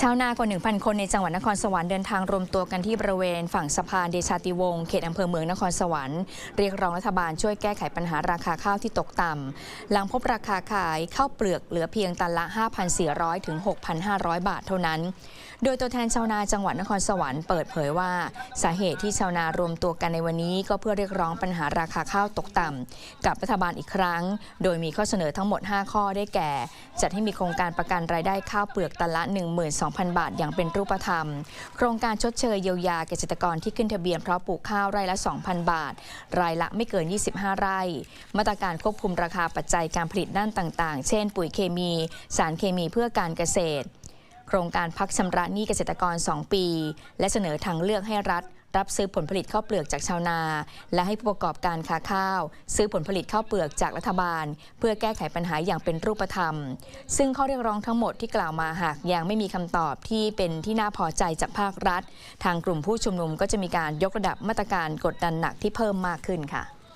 ชาวนากว่า 1,000 คนในจังหวัดนครสวรรค์เดินทางรวมตัวกันที่บริเวณฝั่งสะพานเดชาติวงศ์เขตอำเภอเมืองนครสวรรค์เรียกร้องรัฐบาลช่วยแก้ไขปัญหาราคาข้าวที่ตกต่ำหลังพบราคาขายข้าวเปลือกเหลือเพียงตันละ 5,400 ถึง 6,500 บาทเท่านั้น โดยตัวแทนชาวนาจังหวัดนครสวรรค์เปิดเผยว่า สาเหตุที่ชาวนารวมตัวกันในวันนี้ ก็เพื่อเรียกร้องปัญหาราคาข้าวตกต่ำกับรัฐบาลอีกครั้ง โดยมีข้อเสนอทั้งหมด 5 ข้อได้แก่ จัดให้มีโครงการประกันรายได้ข้าวเปลือกตันละ2,000 บาทอย่างเป็นรูปธรรม โครงการชดเชยเยียวยาเกษตรกรที่ขึ้นทะเบียนเพราะปลูกข้าวไร่ละ 2,000 บาท รายละไม่เกิน 25 ไร่ มาตรการควบคุมราคาปัจจัยการผลิตด้านต่าง ๆ เช่น ปุ๋ยเคมี สารเคมีเพื่อการเกษตร โครงการพักชำระหนี้เกษตรกร 2 ปี และเสนอทางเลือกให้รัฐ รับซื้อผลผลิตข้าวเปลือกจากชาวนา และให้ผู้ประกอบการค้าข้าว ซื้อผลผลิตข้าวเปลือกจากรัฐบาล เพื่อแก้ไขปัญหาอย่างเป็นรูปธรรม ซึ่งข้อเรียกร้องทั้งหมดที่กล่าวมาหากยังไม่มีคำตอบที่เป็นที่น่าพอใจจากภาครัฐ ทางกลุ่มผู้ชุมนุมก็จะมีการยกระดับมาตรการกดดันหนักที่เพิ่มมากขึ้นค่ะ